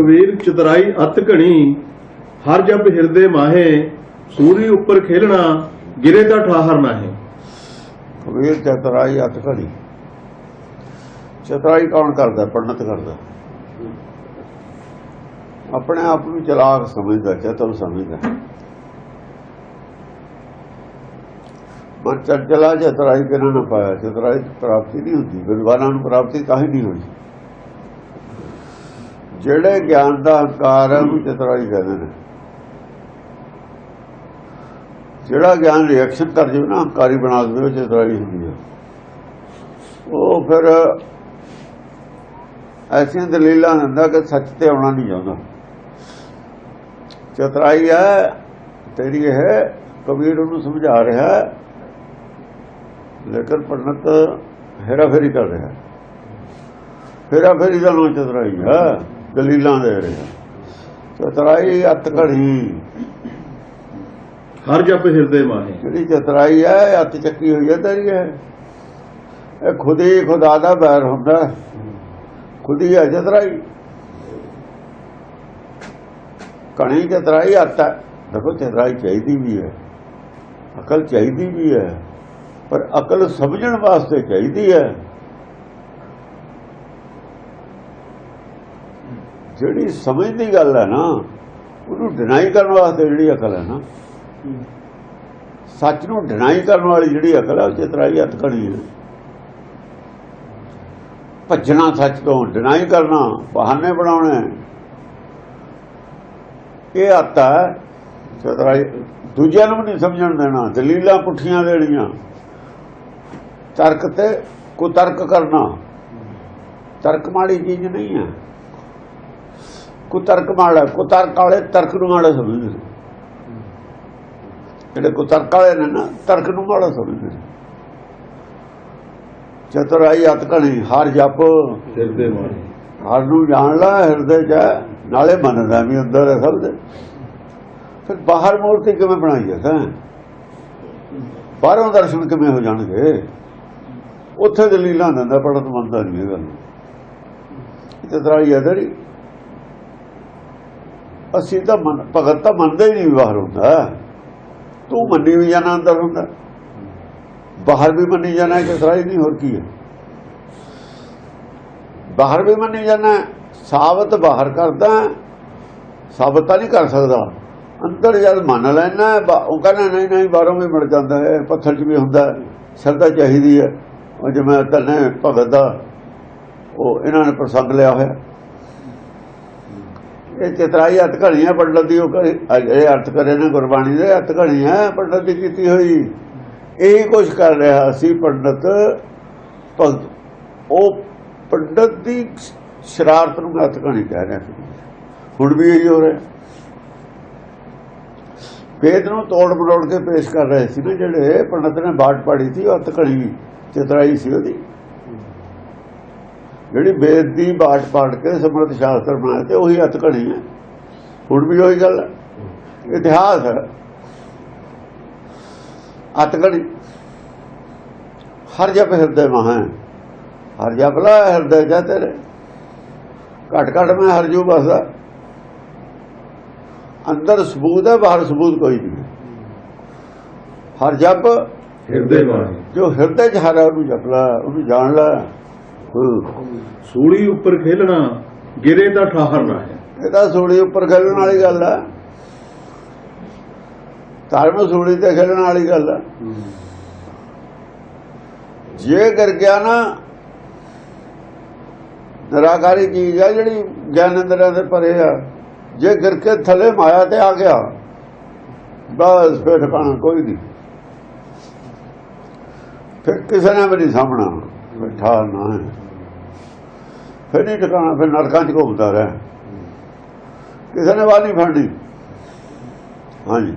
ਕਬੀਰ ਚਤਰਾਈ ਅਤ ਘਣੀ, ਹਰ ਜਬ ਹਿਰਦੇ ਮਾਹੇ, ਸੂਰੀ ਉੱਪਰ ਖੇਲਣਾ, ਗਿਰੇ ਤਾਂ ਠਾਹਰ ਨਾਹੀਂ। ਕਬੀਰ ਚਤਰਾਈ ਹੱਥ ਘੜੀ। ਚਤਰਾਈ ਕੌਣ ਕਰਦਾ? ਪੰਡਤ ਕਰਦਾ। ਆਪਣੇ ਆਪ ਨੂੰ ਚਲਾਕ ਸਮਝਦਾ ਚਤੁਰ ਸਮਝਦਾ। ਮਨ ਚੰਚਲਾ ਚਤਰਾਈ ਕਿਹਨਾਂ ਨਾ ਪਾਇਆ? ਚਤਰਾਈ ਪ੍ਰਾਪਤੀ ਨਹੀਂ ਹੁੰਦੀ। ਵਿਦਵਾਨਾਂ ਨੂੰ ਪ੍ਰਾਪਤੀ ਤਾਂ ਹੀ ਨਹੀਂ ਹੋਣੀ ਜਿਹੜੇ ਗਿਆਨ ਦਾ ਹੰਕਾਰ ਹੈ ਉਹ ਚਤਰਾਈ ਕਹਿੰਦੇ ਨੇ। ਜਿਹੜਾ ਗਿਆਨ ਰਿਐਕਸ਼ਨ ਕਰ ਜਾਵੇ ਨਾ ਹੰਕਾਰੀ ਬਣਾ ਦੇਵੇ, ਉਹ ਚਤਰਾਈ ਹੁੰਦੀ ਹੈ। ਉਹ ਫਿਰ ਐਸੀਆਂ ਦਲੀਲਾਂ ਦਿੰਦਾ ਕਿ ਸੱਚ ਤੇ ਆਉਣਾ ਨਹੀਂ ਚਾਹੁੰਦਾ। ਚਤਰਾਈ ਹੈ, ਤੇਰੀ ਹੈ ਕਬੀਰ ਉਹਨੂੰ ਸਮਝਾ ਰਿਹਾ ਲੇਕਿਨ ਪੰਡਤ ਹੇਰਾ ਫੇਰੀ ਕਰ ਰਿਹਾ ਹੇਰਾ ਫੇਰੀ ਦਾ ਨਾਮ ਚਤਰਾਈ ਹੈ। ਦਲੀਲਾਂ ਦੇ ਰਿਹਾ ਚਤਰਾਈ ਅੱਤ ਘੜੀ ਹਰ ਜਬ ਹਿਰਦੇ ਮਾਹੇ। ਜਿਹੜੀ ਚਤਰਾਈ ਹੈ ਅੱਤ ਚੱਕੀ ਹੋਈ ਹੈ ਤੇਰੀ ਹੈ ਇਹ ਖੁਦ ਹੀ ਖੁਦਾ ਦਾ ਬੈਰ ਹੁੰਦਾ। ਖੁਦ ਹੀ ਹੈ ਚਤਰਾਈ। ਕਣੀ ਚਤਰਾਈ ਅੱਤ ਹੈ। ਦੇਖੋ ਚਤਰਾਈ ਚਾਹੀਦੀ ਵੀ ਹੈ। ਅਕਲ ਚਾਹੀਦੀ ਵੀ ਹੈ। ਪਰ ਅਕਲ ਸਮਝਣ ਵਾਸਤੇ ਚਾਹੀਦੀ ਹੈ। ਜਿਹੜੀ ਸਮਝ ਦੀ ਗੱਲ ਹੈ ਨਾ, ਉਹਨੂੰ ਡਿਨਾਈ ਕਰਨ ਵਾਸਤੇ ਜਿਹੜੀ ਅਕਲ ਹੈ ਨਾ। ਸੱਚ ਨੂੰ ਡਿਨਾਈ ਕਰਨ ਵਾਲੀ ਜਿਹੜੀ ਅਕਲ ਹੈ, ਉਹ ਚਤਰਾਈ ਹੱਥ ਖੜੀ ਹੈ। ਭੱਜਣਾ ਸੱਚ ਤੋਂ ਡਿਨਾਈ ਕਰਨਾ, ਬਹਾਨੇ ਬਣਾਉਣੇ। ਇਹ ਆਤਾ ਚਤਰਾਈ, ਦੂਜਿਆਂ ਨੂੰ ਵੀ ਨਹੀਂ ਸਮਝਣ ਦੇਣਾ, ਦਲੀਲਾਂ ਪੁੱਠੀਆਂ ਦੇਣੀਆਂ। ਤਰਕ ਤੇ ਕੁਤਰਕ ਕਰਨਾ। ਤਰਕ ਮਾੜੀ ਚੀਜ਼ ਨਹੀਂ ਹੈ। ਕੁਤਰਕ ਮਾੜਾ ਕੁਤਰਕ ਵਾਲੇ ਤਰਕ ਨੂੰ ਮਾੜਾ ਸਮਝਦੇ ਨੇ। ਜਿਹੜੇ ਕੁਤਰਕ ਵਾਲੇ ਨੇ ਨਾ ਤਰਕ ਨੂੰ ਮਾੜਾ ਸਮਝਦੇ ਨੇ। ਚਤੁਰਾਈ ਘਣੀ ਹਰ ਜਪ। ਹਿਰਦੇ ਮਾਹੇ ਹਰ ਨੂੰ ਜਾਣ ਲਾ ਹਿਰਦੇ ਚ ਨਾਲੇ ਮੰਨਦਾ ਵੀ ਅੰਦਰ ਹੈ ਸਭ ਦੇ। ਫਿਰ ਬਾਹਰ ਮੂਰਤੀ ਕਿਵੇਂ ਬਣਾਈ ਹੈ ਤਾਂ ਬਾਹਰੋਂ ਦਰਸ਼ਨ ਕਿਵੇਂ ਹੋ ਜਾਣਗੇ? ਉੱਥੇ ਦਲੀਲਾਂ ਦਿੰਦਾ ਪੜਤ ਮੰਨਦਾ ਨਹੀਂ ਇਹ ਗੱਲ ਚਤੁਰਾਈ ਹੈ ਤੇਰੀ ਅਸੀਂ ਤਾਂ ਮੰਨ- ਭਗਤ ਤਾਂ ਮੰਨਦੇ ਹੀ ਨਹੀਂ ਬਾਹਰ ਹੁੰਦਾ। ਤੂੰ ਮੰਨੀ ਵੀ ਜਾਣਾ ਅੰਦਰ ਹੁੰਦਾ। ਬਾਹਰ ਵੀ ਮੰਨੀ ਜਾਣਾ ਸਰਾਈ ਨਹੀਂ, ਹੋਰ ਕੀ ਹੈ? ਬਾਹਰ ਵੀ ਮੰਨੀ ਜਾਣਾ, ਸਾਬਤ ਬਾਹਰ ਕਰਦਾ, ਸਾਬਤ ਤਾਂ ਨਹੀਂ ਕਰ ਸਕਦਾ। ਅੰਦਰ ਜਦ ਮੰਨ ਲੈਣਾ ਉਹ ਕਹਿੰਦਾ, ਨਹੀਂ ਨਹੀਂ, ਬਾਹਰੋਂ ਵੀ ਮਿਲ ਜਾਂਦਾ ਹੈ, ਪੱਥਰ 'ਚ ਵੀ ਹੁੰਦਾ ਸ਼ਰਧਾ ਚਾਹੀਦੀ ਹੈ। ਉਹ ਜਿਵੇਂ ਤਨੇ ਭਗਤ ਦਾ, ਉਹ ਇਹਨਾਂ ਨੇ ਪ੍ਰਸੰਗ ਲਿਆ ਹੋਇਆ। ਇਹ ਚਤਰਾਈ ਹੱਥ ਘੜੀਆਂ ਪੰਡਤ ਦੀ ਉਹ ਘੜੀ- ਅਰਥ ਕਰੇ ਨੇ ਗੁਰਬਾਣੀ ਦੇ, ਹੱਥ ਘੜੀਆਂ ਪੰਡਤ ਦੀ ਕੀਤੀ ਹੋਈ। ਇਹ ਕੁਝ ਕਰ ਰਿਹਾ ਸੀ ਪੰਡਤ। ਭਗਤ ਉਹ ਪੰਡਤ ਦੀ ਸ਼ਰਾਰਤ ਨੂੰ ਹੱਥ ਘੜੀ ਕਹਿ ਰਿਹਾ ਸੀ। ਹੁਣ ਵੀ ਇਹੀ ਹੋ ਰਿਹਾ। ਵੇਦ ਨੂੰ ਤੋੜ ਮਰੋੜ ਕੇ ਪੇਸ਼ ਕਰ ਰਹੇ ਸੀ ਨਾ ਜਿਹੜੇ ਪੰਡਤ ਨੇ ਬਾਟ ਪਾੜੀ ਸੀ, ਉਹ ਹੱਥ ਘੜੀ। ਚਤਰਾਈ ਸੀ ਉਹਦੀ। ਜਿਹੜੀ ਵੇਦ ਦੀ ਬਾਟ ਪਾੜ ਕੇ ਸਮਰਥ ਸ਼ਾਸਤਰ ਬਣਾਇਆ ਤੇ ਉਹੀ ਹੱਥ ਘੜੀ ਹੈ। ਹੁਣ ਵੀ ਉਹੀ ਗੱਲ ਹੈ। ਇਤਿਹਾਸ ਹੈ। ਘੜੀ। ਹਰ ਜਪ ਹਿਰਦੇ ਮਹਾਂ ਹਰ ਜਪ ਲਾ ਹਿਰਦੇ ਜਾ ਤੇਰੇ। ਘਟ ਘਟ ਮੈਂ ਹਰ ਜੂ ਬਸਦਾ ਅੰਦਰ ਸਬੂਤ ਹੈ ਬਾਹਰ ਸਬੂਤ ਕੋਈ ਨਹੀਂ ਹਰ ਜਪ ਹਿਰਦੇ ਮਾਹੇ ਜੋ ਹਿਰਦੇ 'ਚ ਹਰ ਉਹਨੂੰ ਜਪ ਲੈ ਉਹਨੂੰ ਜਾਣ ਲੈ। ਸੂਲੀ ਉੱਪਰ ਖੇਲਣਾ, ਗਿਰੇ ਦਾ ਠਾਹਰਨਾ ਹੈ। ਇਹ ਤਾਂ ਸੂਲੀ ਉੱਪਰ ਖੇਲਣ ਵਾਲੀ ਗੱਲ ਹੈ ਧਰਮ ਸੂਲੀ ਤੇ ਖੇਲਣ ਵਾਲੀ ਗੱਲ ਹੈ ਜੇ ਕਰ ਗਿਆ ਨਾ, ਨਿਰਾਕਾਰੀ ਚੀਜ਼ ਆ ਜਿਹੜੀ ਗਿਆਨ ਅੰਦਰਾਂ ਦੇ ਪਰੇ ਆ। ਜੇ ਗਿਰ ਕੇ ਥੱਲੇ ਮਾਇਆ ਤੇ ਆ ਗਿਆ, ਬਸ ਫਿਰ ਠਿਕਾਣਾ ਕੋਈ ਨਹੀਂ। ਫਿਰ ਕਿਸੇ ਨੇ ਵੀ ਨਹੀਂ ਸਾਹਮਣਾ। ਬੈਠਾ ਨਾ ਹੈ। ਫਿਰ ਨਹੀਂ ਠਿਕਾਣਾ ਫਿਰ ਨਰਕਾਂ ਚ ਘੁੰਮਦਾ ਰਿਹਾ। ਕਿਸੇ ਨੇ ਬਾਤ ਨਹੀਂ ਫੜਨੀ। ਹਾਂਜੀ।